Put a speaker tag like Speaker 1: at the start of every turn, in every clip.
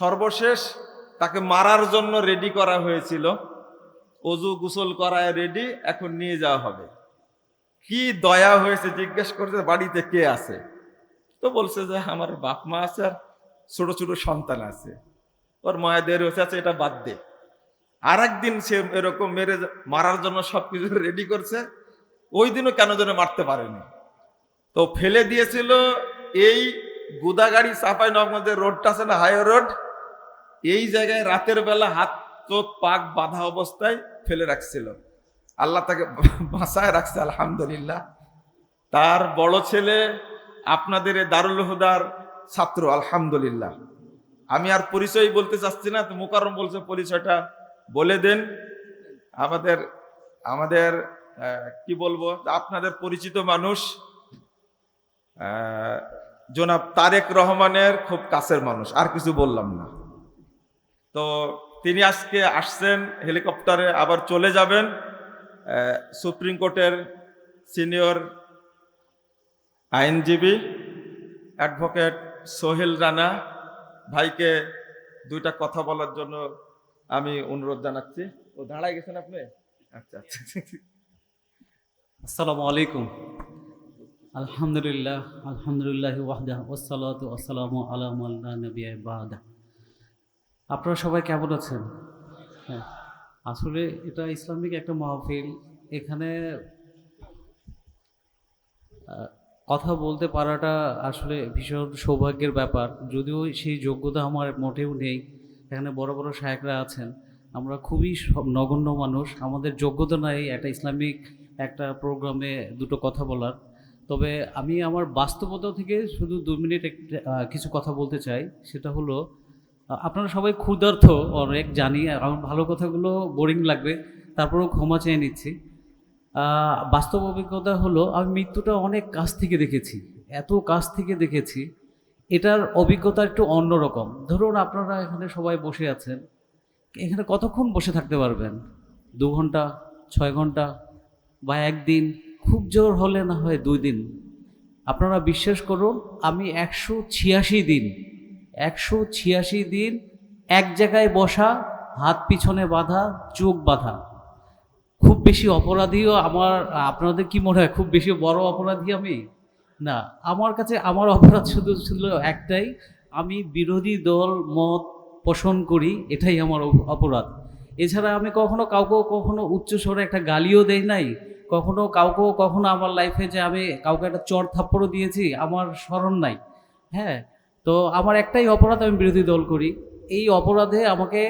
Speaker 1: সর্বশেষ তাকে মারার জন্য রেডি করা হয়েছিল। অজু গুসল করায় রেডি এখন নিয়ে যাওয়া হবে। কি দয়া হয়েছে জিজ্ঞেস করছে, বাড়িতে কে আছে? তো বলছে যে, আমার বাপ মা আছে আর ছোট ছোট সন্তান আছে। ওর মায়েদের হয়েছে আছে, এটা বাদ দে। আর একদিন সে এরকম মেরে মারার জন্য সবকিছু রেডি করছে। ওই দিনও কেন যেন মারতে পারেনি। তো ফেলে দিয়েছিল এই গুদাগাড়ি চাপাই নগদের রোডটা আছে না হাইওয়ে রোড এই জায়গায় রাতের বেলা হাত চোখ পাক বাঁধা অবস্থায় ফেলে রাখছিল। আল্লাহ তাকে বাঁচায় রাখছে, আলহামদুলিল্লাহ। তার বড় ছেলে আপনাদের দারুল হুদার ছাত্র, আলহামদুলিল্লাহ। আমি আর পরিচয় বলতে চাচ্ছি না, তো মুকাররম বলছে পরিচয়টা বলে দেন। আমাদের আমাদের কি বলব, আপনাদের পরিচিত মানুষ জনাব তারেক রহমানের খুব কাছের মানুষ, আর কিছু বললাম না। তো তিনি আজকে আসছেন, হেলিকপ্টারে আবার চলে যাবেন সুপ্রিম কোর্টের সিনিয়র আইনজীবী অ্যাডভোকেট সোহেল রানা ভাইকে দুইটা কথা বলার জন্য আমি অনুরোধ জানাচ্ছি। ও দাঁড়ায় গেছেন আপনি? আচ্ছা আচ্ছা।
Speaker 2: আসসালামু আলাইকুম। আলহামদুলিল্লাহ আলহামদুলিল্লাহ ওয়াহদা ওসালাত আসসালামু আলাম আল্লাহ নবী বাদা আপনারা সবাই কেমন আছেন? হ্যাঁ আসলে এটা ইসলামিক একটা মাহফিল, এখানে কথা বলতে পারাটা আসলে ভীষণ সৌভাগ্যের ব্যাপার। যদিও সেই যোগ্যতা আমার মোটেও নেই, এখানে বড় বড় শায়করা আছেন। আমরা খুবই নগণ্য মানুষ, আমাদের যোগ্যতা নাই একটা ইসলামিক একটা প্রোগ্রামে দুটো কথা বলার। তবে আমি আমার বাস্তবতা থেকে শুধু দু মিনিট কিছু কথা বলতে চাই। সেটা হলো আপনারা সবাই ক্ষুধার্থ অনেক, জানি আমার ভালো কথাগুলো বোরিং লাগবে, তারপরেও ক্ষমা চেয়ে নিচ্ছি। বাস্তব অভিজ্ঞতা হলো, আমি মৃত্যুটা অনেক কাছ থেকে দেখেছি, এত কাছ থেকে দেখেছি। এটার অভিজ্ঞতা একটু অন্যরকম ধরুন আপনারা এখানে সবাই বসে আছেন, এখানে কতক্ষণ বসে থাকতে পারবেন? দু ঘণ্টা, ছয় ঘণ্টা বা একদিন? খুব জোর হলে না হয় দুই দিন। আপনারা বিশ্বাস করুন, আমি একশো ছিয়াশি দিন, একশো ছিয়াশি দিন এক জায়গায় বসা, হাত পিছনে বাঁধা, চোখ বাঁধা। খুব বেশি অপরাধীও আমার, আপনাদের কি মনে হয়, খুব বেশি বড় অপরাধী আমি? না, আমার কাছে আমার অপরাধ শুধু ছিল একটাই, আমি বিরোধী দল মত পোষণ করি, এটাই আমার অপরাধ। এছাড়া আমি কখনো কাউকে কখনো উচ্চ স্বরে একটা গালিও দেই নাই কখনো কাউকে, কখনো আমার লাইফে যে আমি কাউকে একটা চর থাপ্পড়ও দিয়েছি, আমার স্মরণ নাই। হ্যাঁ তো আমার একটাই অপরাধ আমি বিরোধী দল করি। এই অপরাধে আমাকে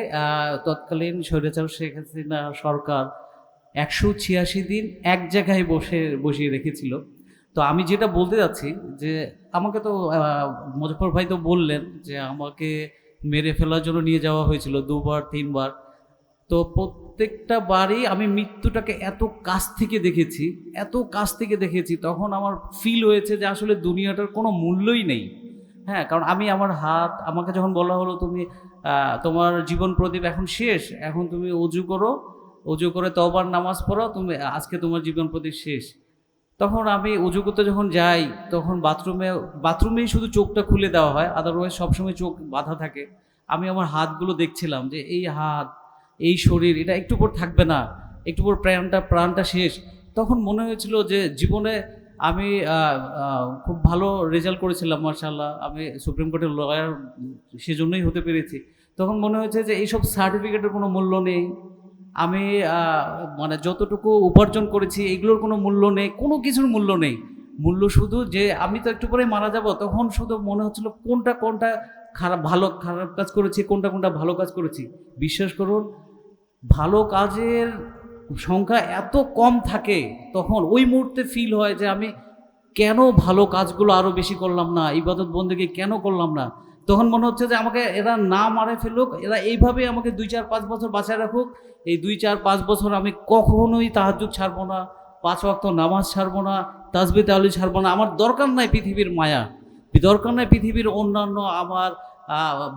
Speaker 2: তৎকালীন স্বৈরাচার শেখ হাসিনা সরকার একশো ছিয়াশি দিন এক জায়গায় বসে, বসিয়ে রেখেছিল। তো আমি যেটা বলতে যাচ্ছি যে, আমাকে তো মুজফর ভাই তো বললেন যে আমাকে মেরে ফেলার জন্য নিয়ে যাওয়া হয়েছিল দুবার, তিনবার। তো প্রত্যেকটা বারই আমি মৃত্যুটাকে এত কাছ থেকে দেখেছি, এত কাছ থেকে দেখেছি, তখন আমার ফিল হয়েছে যে আসলে দুনিয়াটার কোনো মূল্যই নেই। হ্যাঁ কারণ আমি আমার হাত, আমাকে যখন বলা হলো তুমি তোমার জীবন প্রদীপ এখন শেষ, এখন তুমি অজু করো, অজু করে তবার নামাজ পড়ো, তুমি, আজকে তোমার জীবন প্রদীপ শেষ। তখন আমি উজু করতে যখন যাই, তখন বাথরুমে, বাথরুমেই শুধু চোখটা খুলে দেওয়া হয় আদারওয়াইজ সবসময় চোখ বাঁধা থাকে। আমি আমার হাতগুলো দেখছিলাম যে এই হাত এই শরীর, এটা একটু পর থাকবে না, একটু পর প্রাণটা প্রাণটা শেষ। তখন মনে হয়েছিল যে জীবনে আমি খুব ভালো রেজাল্ট করেছিলাম মার্শাল্লাহ আমি সুপ্রিম কোর্টের লয়ার সেজন্যই হতে পেরেছি। তখন মনে হয়েছে যে এইসব সার্টিফিকেটের কোনো মূল্য নেই। আমি মানে যতটুকু উপার্জন করেছি, এগুলোর কোনো মূল্য নেই, কোনো কিছুর মূল্য নেই। মূল্য শুধু যে আমি তো একটু পরে মারা যাব, তখন শুধু মনে হচ্ছিল কোনটা কোনটা খারাপ, ভালো, খারাপ কাজ করেছি, কোনটা কোনটা ভালো কাজ করেছি। বিশ্বাস করুন ভালো কাজের সংখ্যা এত কম থাকে, তখন ওই মুহূর্তে ফিল হয় যে আমি কেন ভালো কাজগুলো আরও বেশি করলাম না, ইবাদত বন্দেকে কেন করলাম না? তখন মনে হচ্ছে যে আমাকে এরা না মারে ফেলুক, এরা এইভাবে আমাকে দুই চার পাঁচ বছর বাঁচায় রাখুক, এই দুই চার পাঁচ বছর আমি কখনোই তাহাজুদ ছাড়বো না, পাঁচ ওয়াক্ত নামাজ ছাড়বো না তাজবি তাহলে ছাড়বো না, আমার দরকার নাই পৃথিবীর মায়া, দরকার নাই পৃথিবীর অন্যান্য আমার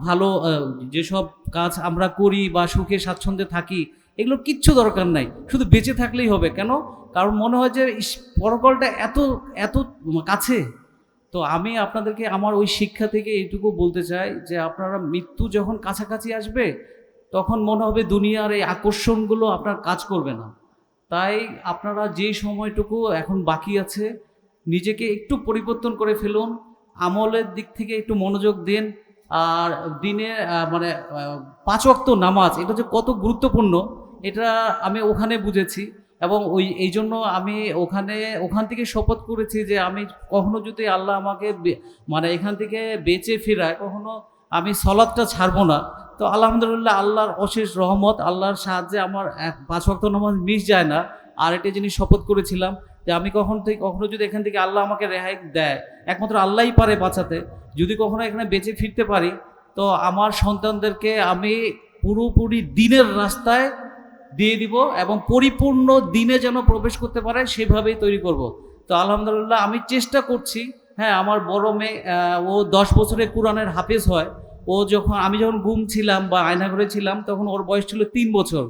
Speaker 2: ভালো যেসব কাজ আমরা করি বা সুখে স্বাচ্ছন্দ্যে থাকি এগুলোর কিচ্ছু দরকার নাই। শুধু বেঁচে থাকলেই হবে। কেন? কারণ মনে হয় যে পরকালটা এত এত কাছে। তো আমি আপনাদেরকে আমার ওই শিক্ষা থেকে এইটুকু বলতে চাই যে আপনারা মৃত্যু যখন কাছাকাছি আসবে, তখন মনে হবে দুনিয়ার এই আকর্ষণগুলো আপনার কাজ করবে না। তাই আপনারা যে সময়টুকু এখন বাকি আছে, নিজেকে একটু পরিবর্তন করে ফেলুন। আমলের দিক থেকে একটু মনোযোগ দিন। আর দিনে মানে পাঁচ ওয়াক্ত নামাজ, এটা যে কত গুরুত্বপূর্ণ, এটা আমি ওখানে বুঝেছি। এবং ওই, এই জন্য আমি ওখানে, ওখান থেকে শপথ করেছি যে আমি কখনো যদি আল্লাহ আমাকে মানে এখান থেকে বেঁচে ফেরায়, কখনো আমি সলাদটা ছাড়বো না। তো আলহামদুলিল্লাহ, আল্লাহর অশেষ রহমত, আল্লাহর সাহায্যে আমার পাঁচ ওয়াক্ত নামাজ মিস যায় না। আর একটা জিনিস শপথ করেছিলাম যে আমি কখন থেকে, কখনো যদি এখান থেকে আল্লাহ আমাকে রেহাই দেয়, একমাত্র আল্লাহই পারে বাঁচাতে। যদি কখনো এখানে বেঁচে ফিরতে পারি, তো আমার সন্তানদেরকে আমি পুরোপুরি দিনের রাস্তায় দিয়ে দিব এবং পরিপূর্ণ দিনে যেন প্রবেশ করতে পারে, সেভাবেই তৈরি করব। তো আলহামদুলিল্লাহ, আমি চেষ্টা করছি হ্যাঁ আমার বড় মেয়ে ও দশ বছরে কোরআনের হাফেজ হয়। ও যখন, আমি যখন গুম ছিলাম বা আয়নাঘরে ছিলাম, তখন ওর বয়স ছিল তিন বছর।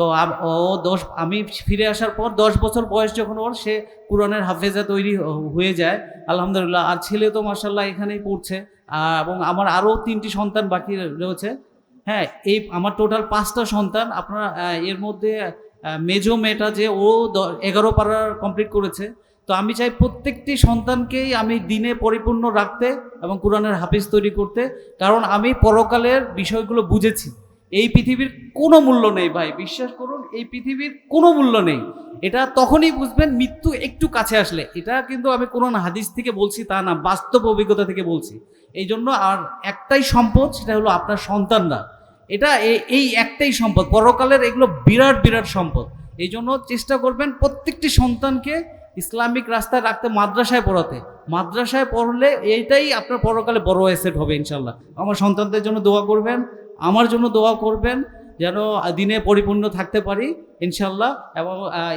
Speaker 2: তো ও দশ, আমি ফিরে আসার পর দশ বছর বয়স যখন ওর, সে কোরআনের হাফেজা তৈরি হয়ে যায়। আলহামদুলিল্লাহ, আর ছেলে তো মার্শাল্লাহ এখানেই পড়ছে। এবং আমার আরও তিনটি সন্তান বাকি রয়েছে। হ্যাঁ এই আমার টোটাল পাঁচটা সন্তান। আপনার এর মধ্যে মেজো মেয়েটা যে ও এগারো পাড়ার কমপ্লিট করেছে। তো আমি চাই প্রত্যেকটি সন্তানকেই আমি দিনে পরিপূর্ণ রাখতে এবং কোরআনের হাফিজ তৈরি করতে। কারণ আমি পরকালের বিষয়গুলো বুঝেছি। এই পৃথিবীর কোনো মূল্য নেই ভাই, বিশ্বাস করুন, এই পৃথিবীর কোনো মূল্য নেই। এটা তখনই বুঝবেন মৃত্যু একটু কাছে আসলে। এটা কিন্তু আমি কোরআন হাদিস থেকে বলছি, তা না, বাস্তব অভিজ্ঞতা থেকে বলছি। এই জন্য আর একটাই সম্পদ, সেটা হলো আপনার সন্তানরা। এটা এই একটাই সম্পদ। পরকালের এগুলো বিরাট বিরাট সম্পদ। এই জন্য চেষ্টা করবেন প্রত্যেকটি সন্তানকে ইসলামিক রাস্তায় রাখতে, মাদ্রাসায় পড়াতে। মাদ্রাসায় পড়লে এইটাই আপনার পরকালে বড় অ্যাসেট হবে ইনশাল্লাহ আমার সন্তানদের জন্য দোয়া করবেন, আমার জন্য দোয়া করবেন, যেন দিনে পরিপূর্ণ থাকতে পারি ইনশাল্লাহ এবং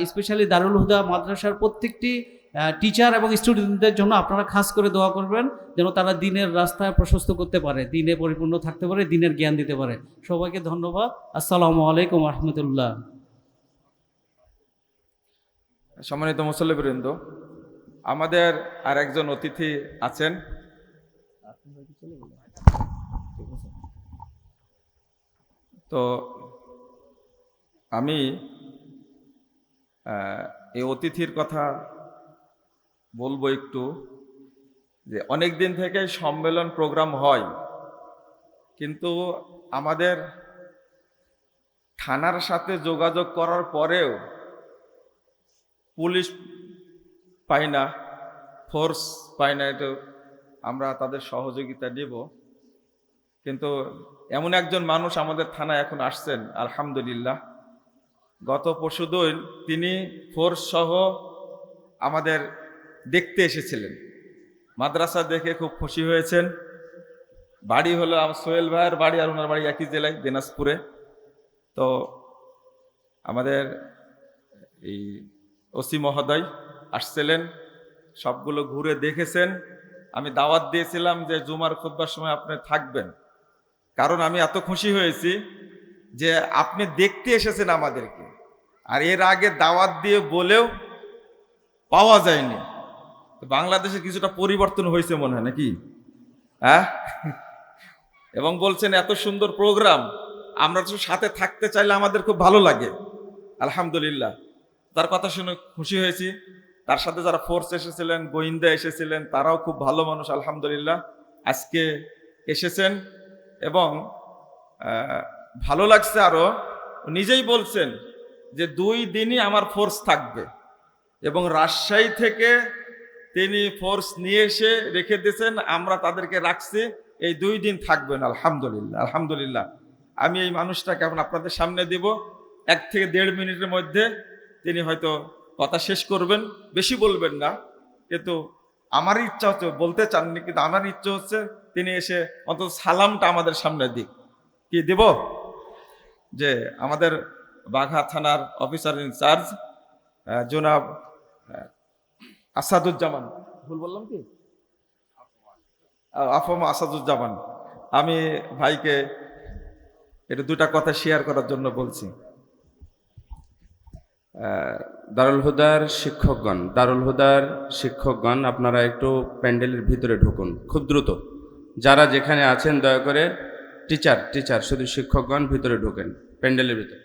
Speaker 2: স্পেশালি দারুল হুদা মাদ্রাসার প্রত্যেকটি টিচার এবং স্টুডেন্টদের জন্য আপনারা খাস করে দোয়া করবেন, যেন তারা দিনের রাস্তায় প্রশস্ত করতে পারে, দিনে পরিপূর্ণ থাকতে পারে, দিনের জ্ঞান দিতে পারে। সবাইকে ধন্যবাদ। আসসালামু আলাইকুম রহমতুল্লাহ।
Speaker 1: সম্মানিত মুসল্লিবৃন্দ আমাদের আর একজন অতিথি আছেন। তো আমি এই অতিথির কথা বলব একটু, যে অনেক দিন থেকে সম্মেলন প্রোগ্রাম হয়, কিন্তু আমাদের থানার সাথে যোগাযোগ করার পরেও পুলিশ পাই না ফোর্স পাই না এটা আমরা তাদের সহযোগিতা নেব। কিন্তু এমন একজন মানুষ আমাদের থানায় এখন আসছেন, আলহামদুলিল্লাহ। গত পরশুদিন তিনি ফোর্স সহ আমাদের দেখতে এসেছিলেন। মাদ্রাসা দেখে খুব খুশি হয়েছেন। বাড়ি হলো আমার সোহেল ভাইয়ের বাড়ি আর ওনার বাড়ি একই জেলায়, দিনাজপুরে। তো আমাদের এই ওসি মহোদয় আসছিলেন, সবগুলো ঘুরে দেখেছেন। আমি দাওয়াত দিয়েছিলাম যে জুমার খুদ্বার সময় আপনি থাকবেন। কারণ আমি এত খুশি হয়েছি যে আপনি দেখতে এসেছেন আমাদেরকে। আর এর আগে দাওয়াত দিয়ে বলেও পাওয়া যায়নি। বাংলাদেশে কিছুটা পরিবর্তন হয়েছে মনে হয় নাকি? হ্যাঁ এবং বলছেন, এত সুন্দর প্রোগ্রাম। আমরা তো সাথে থাকতে চাইলে আমাদের খুব ভালো লাগে। আলহামদুলিল্লাহ। তার কথা শুনে খুশি হয়েছি। তার সাথে যারা ফোর্স এসেছিলেন, গোয়েন্দা এসেছিলেন, তারাও খুব ভালো মানুষ, আলহামদুলিল্লাহ। আজকে এসেছেন এবং ভালো লাগছে আরও। নিজেই বলছেন যে দুই দিনই আমার ফোর্স থাকবে। এবং রাজশাহী থেকে তিনি ফোর্স নিয়ে এসে রেখে দিয়েছেন, আমরা তাদেরকে রাখছি, এই দুই দিন থাকবেন, আলহামদুলিল্লাহ আলহামদুলিল্লাহ। আমি এই মানুষটাকে এখন আপনাদের সামনে দিব। এক থেকে দেড় মিনিটের মধ্যে তিনি হয়তো কথা শেষ করবেন, বেশি বলবেন না। কিন্তু আমার ইচ্ছা হচ্ছে, বলতে চাননি, কিন্তু আমার ইচ্ছা হচ্ছে, তিনি এসে অন্তত সালামটা আমাদের সামনে দিক। কি দেব? যে আমাদের বাঘা থানার অফিসার ইনচার্জ জনাব আসাদুজ্জামান। ভুল বললাম কি? আফম আসাদুজ্জামান। আমি ভাইকে এটা দুটা কথা শেয়ার করার জন্য বলছি।
Speaker 3: দারুল হুদার শিক্ষকগণ, দারুল হুদার শিক্ষকগণ, আপনারা একটু প্যান্ডেলের ভিতরে ঢুকুন, খুব দ্রুত। যারা যেখানে আছেন, দয়া করে টিচার টিচার, শুধু শিক্ষকগণ ভিতরে ঢুকেন, প্যান্ডেলের ভিতরে।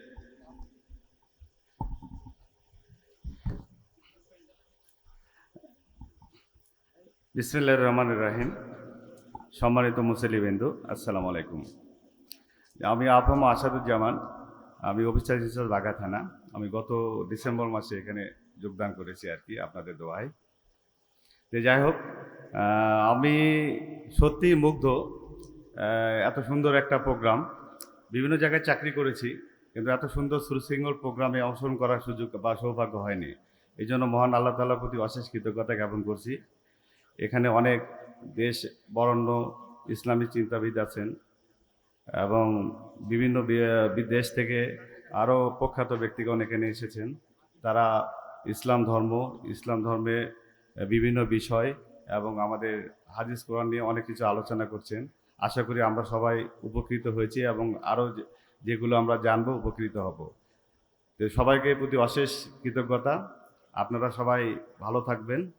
Speaker 4: বিসমিল্লাহ রহমান রাহিম। সম্মানিত মুসলিবিন্দু আসসালামু আলাইকুম। আমি আফম আসাদুজ্জামান, আমি অফিসার হিসেবে বাঘা থানা। আমি গত ডিসেম্বর মাসে এখানে যোগদান করেছি আর কি আপনাদের দোয়ায়। তো যাই হোক আমি সত্যি মুগ্ধ এত সুন্দর একটা প্রোগ্রাম। বিভিন্ন জায়গায় চাকরি করেছি, কিন্তু এত সুন্দর সুরসিঙ্গল প্রোগ্রামে অংশগ্রহণ করার সুযোগ বা সৌভাগ্য হয়নি। এই জন্য মহান আল্লাহ তাল্লার প্রতি অশেষ কৃতজ্ঞতা জ্ঞাপন করছি। এখানে অনেক দেশ বরণ্য ইসলামী চিন্তাবিদ আছেন এবং বিভিন্ন দেশ থেকে আরও প্রখ্যাত ব্যক্তিগণ এখানে এসেছেন। তারা ইসলাম ধর্ম, ইসলাম ধর্মে বিভিন্ন বিষয় এবং আমাদের হাদিস কোরআন নিয়ে অনেক কিছু আলোচনা করছেন। আশা করি আমরা সবাই উপকৃত হয়েছি এবং আরও যেগুলো আমরা জানব উপকৃত হব। তো সবাইকে প্রতি অশেষ কৃতজ্ঞতা। আপনারা সবাই ভালো থাকবেন।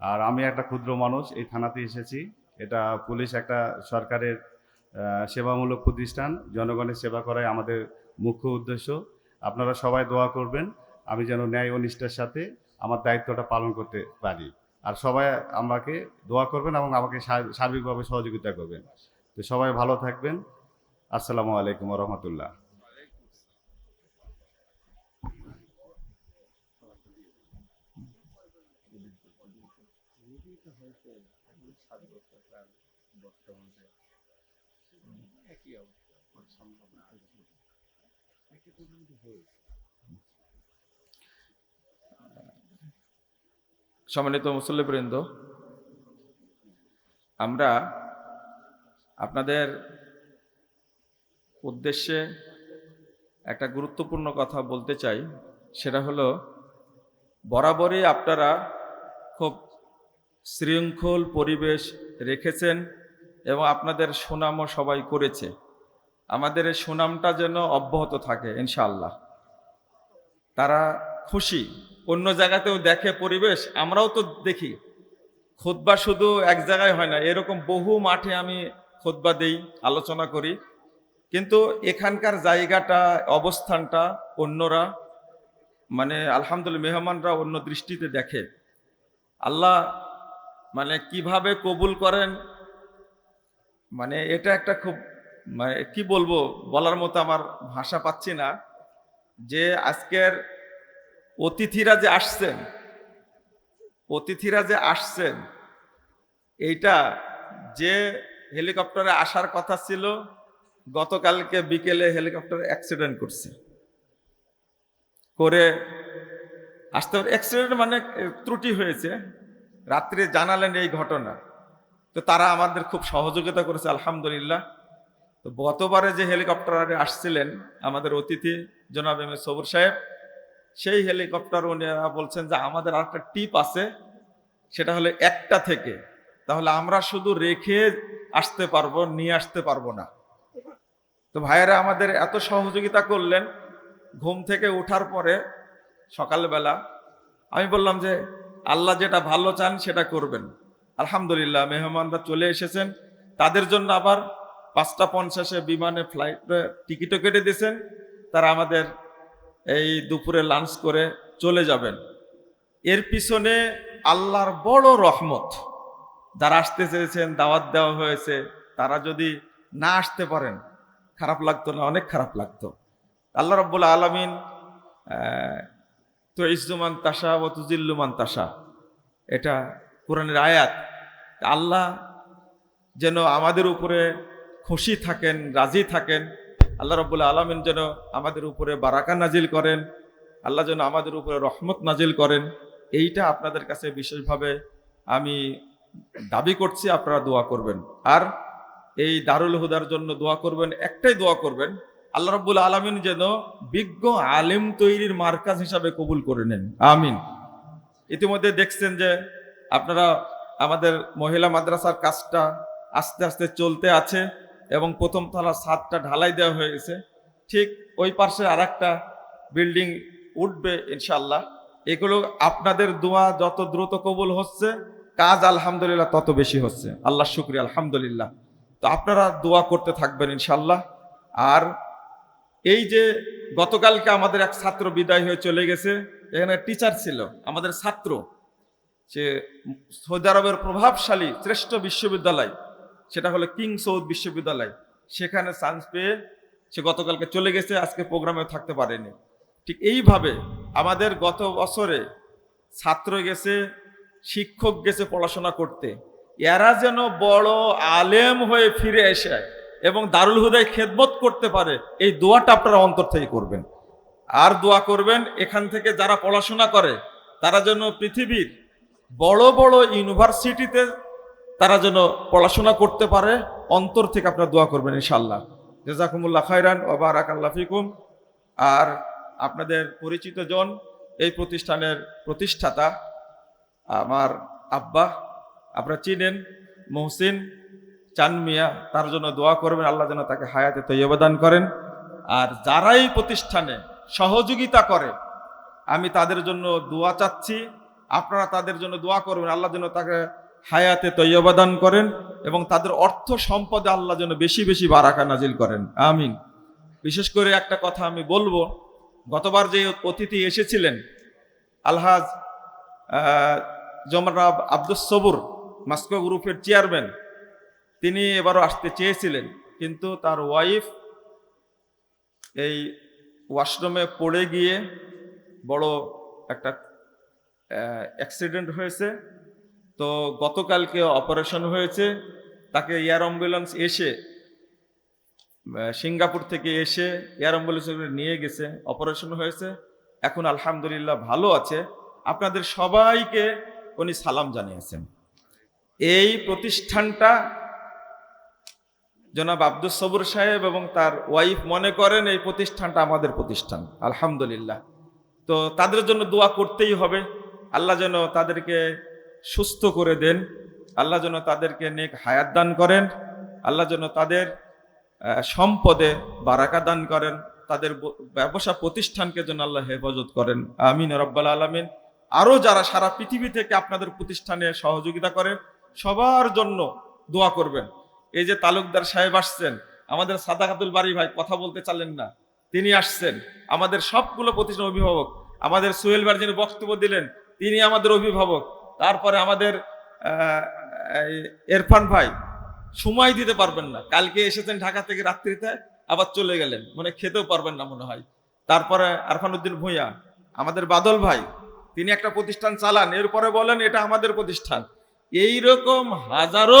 Speaker 4: আর আমি একটা ক্ষুদ্র মানুষ, এই থানাতে এসেছি। এটা পুলিশ একটা সরকারের সেবামূলক প্রতিষ্ঠান। জনগণের সেবা করাই আমাদের মুখ্য উদ্দেশ্য, আপনারা সবাই দোয়া করবেন, আমি যেন ন্যায় ও নিষ্ঠার সাথে আমার দায়িত্বটা পালন করতে পারি। আর সবাই আমাকে দোয়া করবেন এবং আমাকে সার্বিকভাবে সহযোগিতা করবেন। তো সবাই ভালো থাকবেন। আসসালামু আলাইকুম রহমতুল্লাহ
Speaker 1: সম্মানিত মুসল্লিবৃন্দ, আমরা আপনাদের উদ্দেশ্যে একটা গুরুত্বপূর্ণ কথা বলতে চাই। সেটা হলো, বরাবরই আপনারা খুব শৃঙ্খল পরিবেশ রেখেছেন এবং আপনাদের সুনামও সবাই করেছে। আমাদের এই সুনামটা যেন অব্যাহত থাকে, ইনশাআল্লাহ। তারা খুশি, অন্য জায়গাতেও দেখে পরিবেশ, আমরাও তো দেখি। খোদবা শুধু এক জায়গায় হয় না, এরকম বহু মাঠে আমি খোদবা দেই, আলোচনা করি। কিন্তু এখানকার জায়গাটা, অবস্থানটা অন্যরা মানে আলহামদুলিল্লাহ মেহমানরা অন্য দৃষ্টিতে দেখে। আল্লাহ মানে কীভাবে কবুল করেন মানে এটা একটা খুব মানে কি বলব, বলার মতো আমার ভাষা পাচ্ছি না। যে আজকের অতিথিরা যে আসছেন, অতিথিরা যে আসছেন, এইটা যে হেলিকপ্টারে আসার কথা ছিল, গতকালকে বিকেলে হেলিকপ্টার অ্যাক্সিডেন্ট করছে। করে আসতে অ্যাক্সিডেন্ট মানে ত্রুটি হয়েছে, রাত্রে জানালেন এই ঘটনা। তো তারা আমাদের খুব সহযোগিতা করেছে, আলহামদুলিল্লাহ। তো গতবারে যে হেলিকপ্টারে আসছিলেন আমাদের অতিথি জনাব এম এ সবুর সাহেব, সেই হেলিকপ্টার উনিরা বলছেন যে আমাদের আরেকটা টিপ আছে, সেটা হলো একটা থেকে। তাহলে আমরা শুধু রেখে আসতে পারব, নিয়ে আসতে পারব না। তো ভাইয়েরা আমাদের এত সহযোগিতা করলেন, ঘুম থেকে ওঠার পরে সকালবেলা আমি বললাম যে আল্লাহ যেটা ভালো চান সেটা করবেন। আলহামদুলিল্লাহ, মেহমানরা চলে এসেছেন। তাদের জন্য আবার পাঁচটা পঞ্চাশে বিমানে ফ্লাইট টিকিটও কেটে দিয়েছেন। তারা আমাদের এই দুপুরে লাঞ্চ করে চলে যাবেন। এর পিছনে আল্লাহর বড় রহমত। যারা আসতে চেয়েছেন, দাওয়াত দেওয়া হয়েছে, তারা যদি না আসতে পারেন, খারাপ লাগতো না, অনেক খারাপ লাগতো। আল্লাহ রব্বুল আলমিন তো ইসুমান তাসা ও তুজিল্লুমান তাসা এটা কোরআনের আয়াত। আল্লাহ যেন আমাদের উপরে খুশি থাকেন, রাজি থাকেন। আল্লাহ রব্বুল্লাহ আলমিন যেন আমাদের উপরে বারাকা নাজিল করেন, আল্লাহ যেন আমাদের উপরে রহমত নাজিল করেন। এইটা আপনাদের কাছে বিশেষভাবে আমি দাবি করছি, আপনারা দোয়া করবেন। আর এই দারুল হুদার জন্য দোয়া করবেন, একটাই দোয়া করবেন, আল্লাহ রব্বুল আলমিন যেন বিজ্ঞ আলিম তৈরির মার্কাজ হিসাবে কবুল করে নেন। আমিন। ইতিমধ্যে দেখছেন যে আপনারা আমাদের মহিলা মাদ্রাসার কাজটা আস্তে আস্তে চলতে আছে। এবং প্রথম তলা ছাদটা ঢালাই দেওয়া হয়ে গেছে। ঠিক ওই পাশে আর একটা বিল্ডিং উঠবে ইনশাল্লাহ এগুলো আপনাদের দোয়া যত দ্রুত কবুল হচ্ছে, কাজ আলহামদুলিল্লাহ তত বেশি হচ্ছে। আল্লাহ শুক্রিয়া, আলহামদুলিল্লাহ। তো আপনারা দোয়া করতে থাকবেন ইনশাল্লাহ আর এই যে গতকালকে আমাদের এক ছাত্র বিদায় হয়ে চলে গেছে, এখানে টিচার ছিল, আমাদের ছাত্র। সে সৌদি আরবের প্রভাবশালী, শ্রেষ্ঠ বিশ্ববিদ্যালয়। সেটা হলো কিং সৌদ বিশ্ববিদ্যালয়। সেখানে চান্স পেয়ে সে গতকালকে চলে গেছে, আজকে প্রোগ্রামে থাকতে পারেনি। ঠিক এইভাবে আমাদের গত বছরে ছাত্র গেছে, শিক্ষক গেছে পড়াশোনা করতে। এরা যেন বড় আলেম হয়ে ফিরে এসে এবং দারুল হুদায় খেদমত করতে পারে, এই দোয়াটা আপনারা অন্তর থেকে করবেন। আর দোয়া করবেন, এখান থেকে যারা পড়াশোনা করে, তারা যেন পৃথিবীর বড় বড় ইউনিভার্সিটিতে তারা যেন পড়াশোনা করতে পারে, অন্তর থেকে আপনার দোয়া করবেন ইনশাল্লাহ জেজাকুমুল্লাহ খায়রান ও বারাকাল্লাহ ফিকুম। আর আপনাদের পরিচিত জন এই প্রতিষ্ঠানের প্রতিষ্ঠাতা, আমার আব্বা, আপনারা চিনেন, মহসিন চান মিয়া তার জন্য দোয়া করবেন, আল্লাহ যেন তাকে হায়াতে তৈয়বাদান করেন। আর যারা এই প্রতিষ্ঠানে সহযোগিতা করে, আমি তাদের জন্য দোয়া চাচ্ছি, আপনারা তাদের জন্য দোয়া করবেন, আল্লাহ যেন তাকে হায়াতে তৈয়বাদান করেন এবং তাদের অর্থ সম্পদে আল্লাহ যেন বেশি বেশি বারাকা নাজিল করেন। আমিন। বিশেষ করে একটা কথা আমি বলব, গতবার যে অতিথি এসেছিলেন, আলহাজ জমরাব আব্দুস সবুর, মাস্কো গ্রুপের চেয়ারম্যান, তিনি এবারও আসতে চেয়েছিলেন, কিন্তু তার ওয়াইফ এই ওয়াশরুমে পড়ে গিয়ে বড় একটা অ্যাক্সিডেন্ট হয়েছে। তো গতকালকে অপারেশন হয়েছে, তাকে এয়ার অ্যাম্বুলেন্স এসে সিঙ্গাপুর থেকে এসে এয়ার অ্যাম্বুলেন্স নিয়ে গেছে, অপারেশন হয়েছে। এখন আলহামদুলিল্লাহ ভালো আছে। আপনাদের সবাইকে উনি সালাম জানিয়েছেন। এই প্রতিষ্ঠানটা জনাব আব্দুল সবুর সাহেব এবং তার ওয়াইফ মনে করেন এই প্রতিষ্ঠানটা আমাদের প্রতিষ্ঠান, আলহামদুলিল্লাহ। তো তাদের জন্য দোয়া করতেই হবে। আল্লাহ যেন তাদেরকে সুস্থ করে দেন। আল্লাহ যেন তাদেরকে নেক হায়াত দান করেন। আল্লাহ যেন তাদের সম্পদে বারাকা দান করেন। তাদের ব্যবসা প্রতিষ্ঠানকে যেন আল্লাহ হেফাজত করেন। আমিন রব্বাল আলমিন। আরও যারা সারা পৃথিবী থেকে আপনাদের প্রতিষ্ঠানে সহযোগিতা করে সবার জন্য দোয়া করবেন। এই যে তালুকদার সাহেব আসছেন, আমাদের সাদাকাতুল বাড়ি ভাই কথা বলতে চালেন না। তিনি আসছেন, আমাদের সবগুলো প্রতিষ্ঠান অভিভাবক। আমাদের সোহেল ভাই যিনি বক্তব্য দিলেন, তিনি আমাদের অভিভাবক। তারপরে আমাদের এরফান ভাই, সময় দিতে পারবেন না। কালকে এসেছেন ঢাকা থেকে রাত্রিতে, আবার চলে গেলেন। মানে খেতেও পারবেন না মনে হয়। তারপরে আরফান উদ্দিন ভূঁইয়া, আমাদের বাদল ভাই, তিনি একটা প্রতিষ্ঠান চালান। এরপরে বলেন, এটা আমাদের প্রতিষ্ঠান। এইরকম হাজারো